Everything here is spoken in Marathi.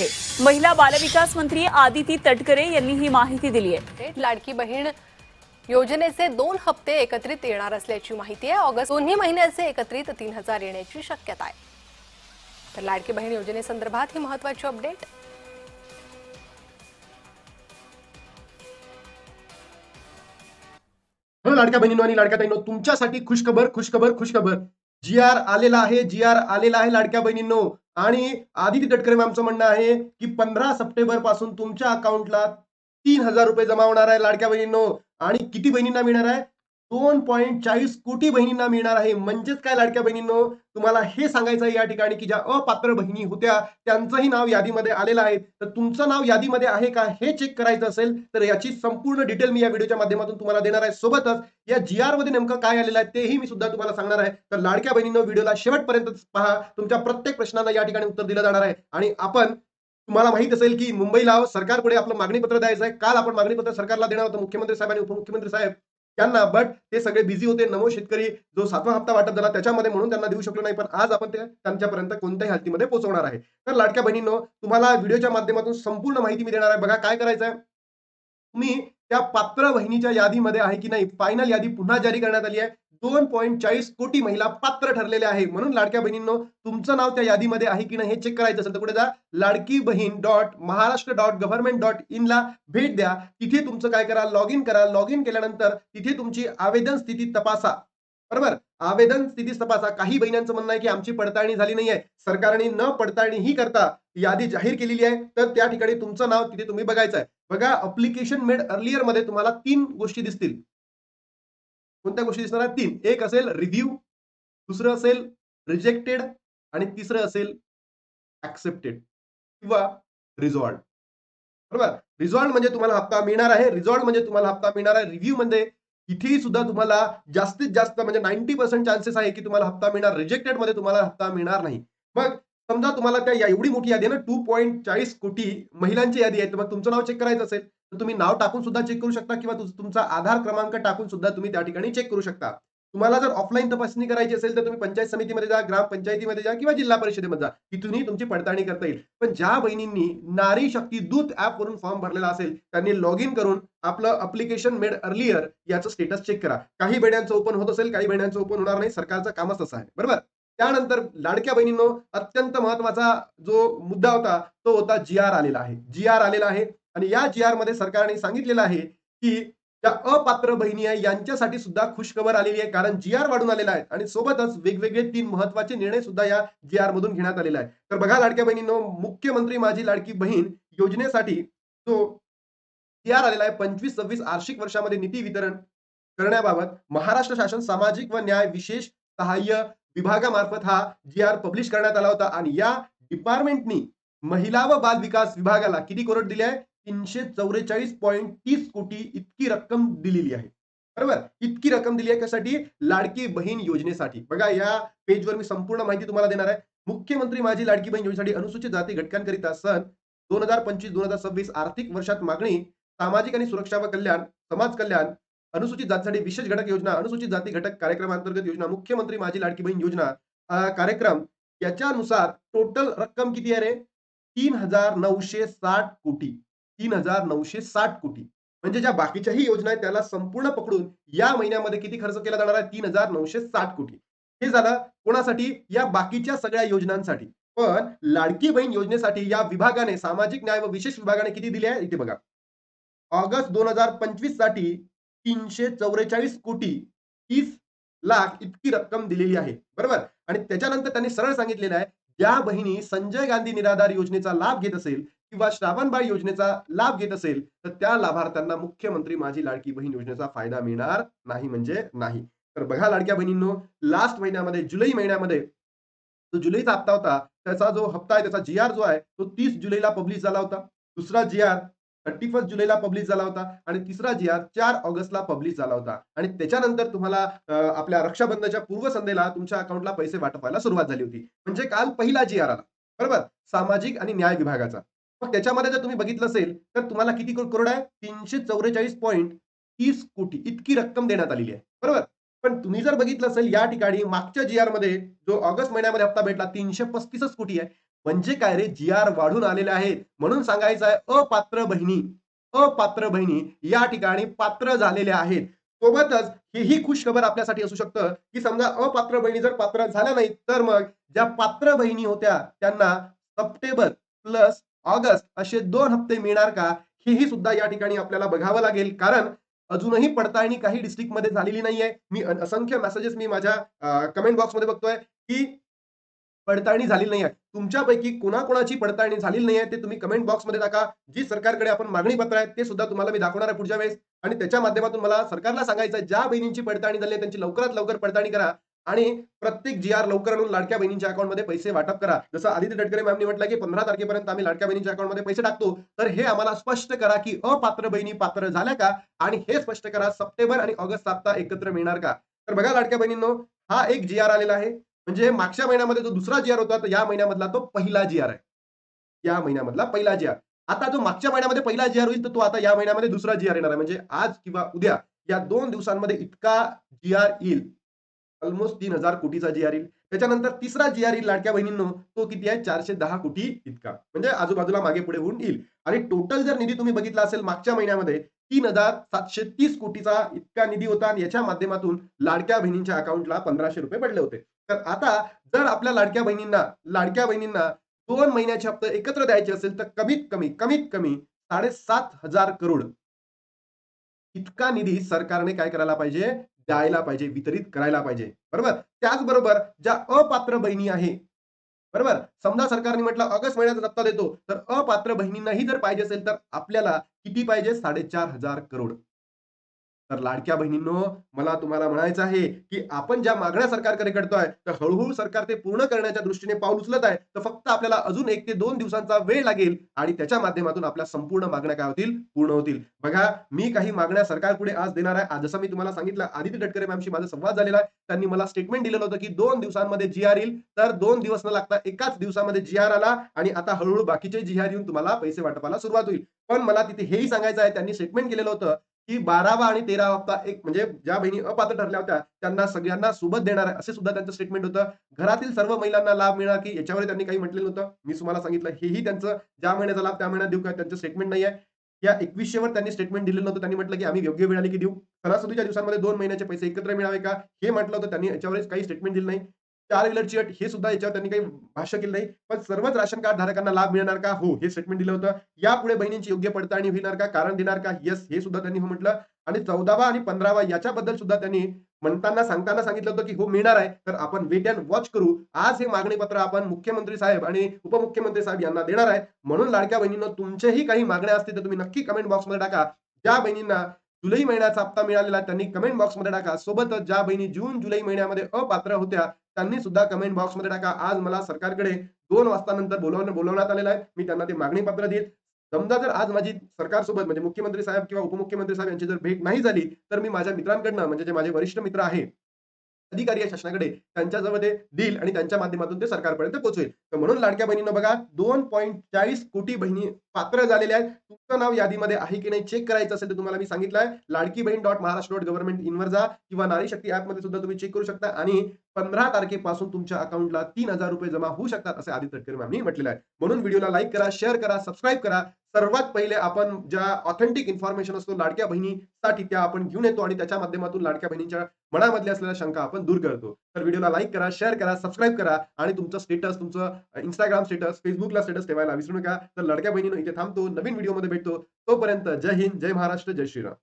आहे. महिला बालविकास मंत्री आदिती तटकरे यांनी ही माहिती दिली आहे. लाडकी बहीण योजनेचे दोन हप्ते एकत्रित येणार असल्याची माहिती आहे. ऑगस्ट दोन्ही महिन्याचे एकत्रित तीन हजार येण्याची शक्यता आहे. तर लाडकी बहीण योजनेसंदर्भात ही महत्वाची अपडेट. हो लाडक्या बहिणीनो आणि लाडक्या ताईंनो तुमच्यासाठी खुशखबर खुशखबर खुशखबर. जी आर आलेला आहे जी आर आलेला आहे लाडक्या बहिणींनो. आणि आदित्य तटकरे मॅमचं म्हणणं आहे की पंधरा सप्टेंबरपासून तुमच्या अकाउंटला तीन हजार रुपये जमा होणार आहे लाडक्या बहिणींनो. आणि किती बहिणींना मिळणार आहे? दोन पॉईंट चाळीस कोटी बहिणींना मिळणार आहे. म्हणजेच काय लाडक्या बहिणींनो? तुम्हाला हे सांगायचं आहे या ठिकाणी की ज्या अपात्र बहिणी होत्या त्यांचंही नाव यादीमध्ये आलेलं आहे. तर तुमचं नाव यादीमध्ये आहे का? हे चेक करायचं असेल तर याची संपूर्ण डिटेल मी या व्हिडिओच्या माध्यमातून तुम्हाला देणार आहे. सोबतच या जी आरमध्ये नेमकं काय आलेलं आहे तेही मी सुद्धा तुम्हाला सांगणार आहे. तर लाडक्या बहिणींनो व्हिडिओला शेवटपर्यंत पहा. तुमच्या प्रत्येक प्रश्नांना या ठिकाणी उत्तर दिलं जाणार आहे. आणि आपण तुम्हाला माहीत असेल की मुंबईला सरकारपुढे आपलं मागणीपत्र द्यायचं आहे. काल आपण मागणीपत्र सरकारला देणार होतं मुख्यमंत्री साहेब आणि उपमुख्यमंत्री साहेब. त्यांना बट ते सगळे बिझी होते. नमो शेतकरी जो सातवा हप्ता वाटप झाला त्याच्यामध्ये म्हणून त्यांना देऊ शकलो नाही. पण आज आपण ते त्यांच्यापर्यंत कोणत्याही हालतीमध्ये पोहोचवणार आहे. तर लाडक्या बहिणींनो तुम्हाला व्हिडिओच्या माध्यमातून संपूर्ण माहिती मी देणार आहे. बघा काय करायचं आहे तुम्ही त्या पात्र बहिणीच्या यादीमध्ये आहे की नाही? फायनल यादी पुन्हा जारी करण्यात आली आहे. दोन पॉईंट चाळीस कोटी महिला पात्र ठरलेल्या आहे. म्हणून लाडक्या बहिणींनो तुमचं नाव त्या यादीमध्ये आहे की नाही हे चेक करायचं असेल तर कुठे जा? Ladki Bahin dot Maharashtra dot government dot इनला भेट द्या. तिथे तुमचं काय करा? लॉग इन करा. लॉग इन केल्यानंतर तिथे तुमची आवेदन स्थिती तपासा. बरोबर? आवेदन स्थिती तपासा. काही बहिणींचं म्हणणं आहे की आमची पडताळणी झाली नाहीये. सरकारने न पडताळणी ही करता यादी जाहीर केलेली आहे. तर त्या ठिकाणी तुमचं नाव तिथे तुम्ही बघायचं आहे बघा अप्लिकेशन मेड अर्लियरमध्ये तुम्हाला तीन गोष्टी दिसतील. कोणत्या गोष्टी दिसणार आहेत? तीन. एक असेल रिव्ह्यू दुसरं असेल रिजेक्टेड आणि तिसरं असेल ऍक्सेप्टेड किंवा रिझॉल्ड बरोबर? रिझॉल्ड म्हणजे तुम्हाला हप्ता मिळणार आहे. रिझॉल्ड म्हणजे तुम्हाला हप्ता मिळणार आहे. रिव्ह्यू मध्ये इथेही सुद्धा तुम्हाला जास्तीत जास्त म्हणजे नाईन्टी पर्सेंट चान्सेस आहे की तुम्हाला हप्ता मिळणार. रिजेक्टेडमध्ये तुम्हाला हप्ता मिळणार नाही. मग समजा तुम्हाला त्या एवढी मोठी यादी आहे ना टू पॉईंट चाळीस कोटी महिलांची यादी आहे तर मग तुमचं नाव चेक करायचं असेल. तुम्ही नाव टाकून सुद्धा चेक करू शकता किंवा तुमचा आधार क्रमांक टाकून सुद्धा तुम्ही त्या ठिकाणी चेक करू शकता. तुम्हाला जर ऑफलाईन तपासणी करायची असेल तर तुम्ही पंचायत समितीमध्ये जा ग्रामपंचायतीमध्ये जा किंवा जिल्हा परिषदेमध्ये जा. तिथूनही तुमची पडताळणी करता येईल. पण ज्या बहिणींनी नारी शक्ती दूत ऍपवरून फॉर्म भरलेला असेल त्यांनी लॉग इन करून आपलं अप्लिकेशन मेड अर्लियर याचं स्टेटस चेक करा. काही बहिण्यांचं ओपन होत असेल काही बहिण्यांचं ओपन होणार नाही सरकारचं कामच असं आहे. बरोबर? त्यानंतर लाडक्या बहिणींनो अत्यंत महत्त्वाचा जो मुद्दा होता तो होता जी आर आलेला आहे. जी आर आलेला आहे. आणि या जी आरमध्ये सरकारने सांगितलेलं आहे की ज्या अपात्र बहिणी आहे यांच्यासाठी सुद्धा खुशखबर आलेली आहे. कारण जी आर वाढून आलेला आहे आणि सोबतच वेगवेगळे तीन महत्त्वाचे निर्णय सुद्धा या जी आर मधून घेण्यात आलेला आहे तर बघा लाडक्या बहिणींनो मुख्यमंत्री माझी लाडकी बहीण योजनेसाठी जो जी आर आलेला आहे पंचवीस सव्वीस आर्थिक वर्षामध्ये निधी वितरण करण्याबाबत महाराष्ट्र शासन सामाजिक व न्याय विशेष सहाय्य विभागामार्फत हा जी आर पब्लिश करण्यात आला होता. आणि या डिपार्टमेंटनी महिला व बाल विकास विभागाला किती करोड दिले आहे? तीनशे चौवेचाळीस पॉईंट तीस कोटी इतकी रक्कम दिलेली आहे. बरोबर? इतकी रक्कम दिली आहे कशासाठी? लाडकी बहीण योजनेसाठी. बघा या पेजवर मी संपूर्ण माहिती तुम्हाला देणार आहे. मुख्यमंत्री माझी लाडकी बहीण योजनेसाठी अनुसूचित जाती घटकांकरिता सन दोन हजार पंचवीस दोन हजार सव्वीस आर्थिक वर्षात मागणी सामाजिक आणि सुरक्षा व कल्याण समाज कल्याण अनुसूचित जातीसाठी विशेष घटक योजना अनुसूचित जाती घटक कार्यक्रमांतर्गत योजना मुख्यमंत्री माझी लाडकी बहीण योजना कार्यक्रम याच्यानुसार टोटल रक्कम किती आहे रे? तीन हजार नऊशे साठ कोटी. तीन हजार नऊशे साठ कोटी. म्हणजे ज्या बाकीच्याही योजना आहेत त्याला संपूर्ण पकडून या महिन्यामध्ये किती खर्च केला जाणार आहे? तीन हजार नऊशे साठ कोटी. हे झालं कोणासाठी? या बाकीच्या सगळ्या योजनांसाठी. पण लाडकी बहीण योजनेसाठी या विभागाने सामाजिक न्याय व विशेष विभागाने किती दिले आहे? इथे बघा. ऑगस्ट दोन हजार पंचवीससाठी तीनशे चौवेचाळीस कोटी तीस लाख इतकी रक्कम दिलेली आहे. बरोबर? आणि त्याच्यानंतर त्यांनी सरळ सांगितलेलं आहे ज्या बहिणी संजय गांधी निराधार योजनेचा लाभ घेत असेल किंवा श्रावणबाई योजनेचा लाभ घेत असेल तर त्या लाभार्थ्यांना मुख्यमंत्री माझी लाडकी बहीण योजनेचा फायदा मिळणार नाही म्हणजे नाही. तर बघा लाडक्या बहिणींनो लास्ट महिन्यामध्ये जुलै महिन्यामध्ये जो जुलैचा हप्ता होता त्याचा जो हप्ता आहे त्याचा जी आर जो आहे तो तीस जुलैला पब्लिश झाला होता. दुसरा जी आर थर्टी फर्स्ट जुलैला पब्लिश झाला होता आणि तिसरा जी आर चार ऑगस्टला पब्लिश झाला होता. आणि त्याच्यानंतर तुम्हाला आपल्या रक्षाबंधनाच्या पूर्वसंध्येला तुमच्या अकाउंटला पैसे वाटपायला सुरुवात झाली होती. म्हणजे काल पहिला जी आर आला. बरोबर? सामाजिक आणि न्याय विभागाचा. मग त्याच्यामध्ये जर तुम्ही बघितलं असेल तर तुम्हाला किती करोड आहे? तीनशे चौवेचाळीस पॉईंट तीस कोटी. इतकी रक्कम देण्यात आलेली आहे. बरोबर? पण तुम्ही जर बघितलं असेल या ठिकाणी मागच्या जी आरमध्ये जो ऑगस्ट महिन्यामध्ये हप्ता भेटला तीनशे पस्तीसच कोटी आहे. म्हणजे काय रे? जी आर वाढून आलेले आहेत. म्हणून सांगायचं आहे अपात्र बहिणी अपात्र बहिणी या ठिकाणी पात्र झालेल्या आहेत. सोबतच हेही खुश खबर आपल्यासाठी असू शकतं की समजा अपात्र बहिणी जर पात्र झाल्या नाही तर मग ज्या पात्र बहिणी होत्या त्यांना सप्टेंबर प्लस ऑगस्ट असे दोन हप्ते मिळणार का? हेही सुद्धा या ठिकाणी आपल्याला बघावं लागेल. कारण अजूनही पडताळणी काही डिस्ट्रिक्टमध्ये झालेली नाहीये. मी असंख्य मेसेजेस मी माझ्या कमेंट बॉक्समध्ये बघतोय की पडताळणी झालेली नाही आहे तुमच्यापैकी कोणाकोणाची पडताळणी झालेली नाही आहे ते तुम्ही कमेंट बॉक्समध्ये टाका. जी सरकारकडे आपण मागणी पत्र आहे ते सुद्धा तुम्हाला मी दाखवणार आहे पुढच्या वेळेस. आणि त्याच्या माध्यमातून मला सरकारला सांगायचं ज्या बहिणींची पडताळणी झाली आहे त्यांची लवकरात लवकर पडताळणी करा. आणि प्रत्येक जी आर लवकर आणून लाडक्या बहिणींच्या अकाउंटमध्ये पैसे वाटप करा. जसं आदित्य तटकरे मॅमने म्हटलं की पंधरा तारखेपर्यंत आम्ही लाडक्या बहिणींच्या अकाउंटमध्ये पैसे टाकतो. तर हे आम्हाला स्पष्ट करा की अपात्र बहिणी पात्र झाल्या का? आणि हे स्पष्ट करा सप्टेंबर आणि ऑगस्ट सप्ताह एकत्र मिळणार का? तर बघा लाडक्या बहिणींनो हा एक जी आर आलेला आहे. म्हणजे मागच्या महिन्यामध्ये जो दुसरा जी आर होता तर या महिन्यामधला तो पहिला जी आर आहे. या महिन्यामधला पहिला जी आर आता जो मागच्या महिन्यामध्ये पहिला जी आर होईल तर तो आता या महिन्यामध्ये दुसरा जी आर येणार आहे. म्हणजे आज किंवा उद्या या दोन दिवसांमध्ये इतका जी आर येईल. ऑलमोस्ट तीन हजार कोटीचा जी आर येईल त्याच्यानंतर तिसरा जी आर येईल लाडक्या बहिणींनो तो किती आहे? चारशे दहा कोटी इतका. म्हणजे आजूबाजूला मागे पुढे होऊन येईल. आणि टोटल जर निधी तुम्ही बघितला असेल मागच्या महिन्यामध्ये तीन हजार सातशे तीस कोटीचा इतका निधी होता. आणि याच्या माध्यमातून लाडक्या बहिणींच्या अकाउंटला पंधराशे रुपये पडले होते. तर आता जर आपल्या लाडक्या बहिणींना लाडक्या बहिणींना दोन महिन्याचे हप्ते एकत्र द्यायचे असेल तर कमीत कमी कमीत कमी साडेसात हजार करोड इतका निधी सरकारने काय करायला पाहिजे? द्यायला पाहिजे वितरित करायला पाहिजे. बरोबर? त्याचबरोबर ज्या अपात्र बहिणी आहे बरोबर? समजा सरकारने म्हटलं ऑगस्ट महिन्याचा दत्ता देतो. तर अपात्र बहिणींनाही जर पाहिजे असेल तर आपल्याला किती पाहिजे? साडेचार हजार करोड. तर लाडक्या बहिणींनो मला तुम्हाला म्हणायचं आहे की आपण ज्या मागण्या सरकारकडे करतोय तर हळूहळू सरकार ते पूर्ण करण्याच्या दृष्टीने पाऊल उचलत आहे. तर फक्त आपल्याला अजून एक ते दोन दिवसांचा वेळ लागेल आणि त्याच्या माध्यमातून आपल्या संपूर्ण मागण्या काय होतील? पूर्ण होतील. बघा मी काही मागण्या सरकार पुढे आज देणार आहे. जसं मी तुम्हाला सांगितलं आदित्य तटकरे मॅमशी माझा संवाद झालेला आहे. त्यांनी मला स्टेटमेंट दिलेलं होतं की दोन दिवसांमध्ये जी आर येईल. तर दोन दिवस न लागता एकाच दिवसामध्ये जी आर आला आणि आता हळूहळू बाकीचे जी आर येऊन तुम्हाला पैसे वाटपाला सुरुवात होईल. पण मला तिथे हेही सांगायचं आहे त्यांनी स्टेटमेंट केलेलं होतं की बारावा आणि तेरावा हप्ता एक म्हणजे ज्या बहिणी अपात्र ठरल्या होत्या त्यांना सगळ्यांना सोबत देणार आहे असे सुद्धा त्यांचं स्टेटमेंट होतं. घरातील सर्व महिलांना लाभ मिळणार की याच्यावर त्यांनी काही म्हटलेलं होतं मी तुम्हाला सांगितलं हेही त्यांचं ज्या महिन्याचा लाभ त्या महिन्यात देऊ का त्यांचं स्टेटमेंट नाही आहे या एकवीसशेवर त्यांनी स्टेटमेंट दिलेलं नव्हतं. त्यांनी म्हटलं की आम्ही योग्य मिळाली की देऊ. सणासुदीच्या दिवसांमध्ये दोन महिन्याचे पैसे एकत्र मिळावे का? हे म्हटलं होतं. त्यांनी याच्यावरच काही स्टेटमेंट दिलं नाही. चार व्हीलरची अट हे सुद्धा याच्यावर त्यांनी काही भाष्य केलं नाही. पण सर्वच राशन कार्ड धारकांना लाभ मिळणार का? हो हे स्टेटमेंट दिलं होतं. यापुढे बहिणींची योग्य पडताळणी होणार का? कारण देणार का? येस हे सुद्धा त्यांनी हो म्हटलं. आणि चौदावा आणि पंधरावा याच्याबद्दल सुद्धा त्यांनी म्हणताना सांगताना सांगितलं होतं की हो मिळणार आहे. तर आपण वेट अँड वॉच करू. आज हे मागणी पत्र आपण मुख्यमंत्री साहेब आणि उपमुख्यमंत्री साहेब यांना देणार आहे. म्हणून लाडक्या बहिणींना तुमच्याही काही मागण्या असतील तर तुम्ही नक्की कमेंट बॉक्समध्ये टाका. ज्या बहिणींना जुलै महिन्याचा हप्ता मिळालेला त्यांनी कमेंट बॉक्समध्ये टाका. सोबतच ज्या बहिणी जून जुलै महिन्यामध्ये अपात्र होत्या त्यांनी सुद्धा कमेंट बॉक्समध्ये टाका. आज मला सरकारकडे दोन वाजता नंतर बोलवण्या बोलवण्यात आलेलं आहे. मी त्यांना ते मागणी पत्र देत समजा जर आज माझी सरकारसोबत म्हणजे मुख्यमंत्री साहेब किंवा उपमुख्यमंत्री साहेब यांची जर भेट नाही झाली तर मी माझ्या मित्रांकडनं म्हणजे जे माझे वरिष्ठ मित्र आहे अधिकारी आहे शासनाकडे त्यांच्याजवळ ते देईल आणि त्यांच्या माध्यमातून ते सरकारपर्यंत पोहोचवेल. तर म्हणून लाडक्या बहिणीनं बघा दोन पॉईंट चाळीस कोटी बहिणी पात्र झालेल्या आहेत. तुमचं नाव यादीमध्ये आहे की नाही चेक करायचं असेल तर तुम्हाला मी सांगितलं आहे Ladki Bahin dot Maharashtra dot government इनवर जा किंवा नारी शक्ती ऍपमध्ये सुद्धा तुम्ही चेक करू शकता. आणि पंधरा तारखेपासून तुमच्या अकाउंटला तीन हजार रुपये जमा होऊ शकतात असे आदित्य तटकरे मॅमनी म्हटलेलं आहे. म्हणून व्हिडिओला लाईक करा शेअर करा सबस्क्राईब करा. सर्वात पहिले आपण ज्या ऑथेंटिक इन्फॉर्मेशन असतो लाडक्या बहिणीसाठी त्या आपण घेऊन येतो आणि त्याच्या माध्यमातून लाडक्या बहिणीच्या मनामधल्या असलेल्या शंका आपण दूर करतो. तर व्हिडिओला लाईक करा शेअर करा सबस्क्राईब करा आणि तुमचं स्टेटस तुमचं इंस्टाग्राम स्टेटस फेसबुकला स्टेटस ठेवायला विसरू नका. तर लाडक्या बहिणीनं इथे थांबतो. नवीन व्हिडिओमध्ये भेटतो. तोपर्यंत जय हिंद जय महाराष्ट्र जय श्रीराम.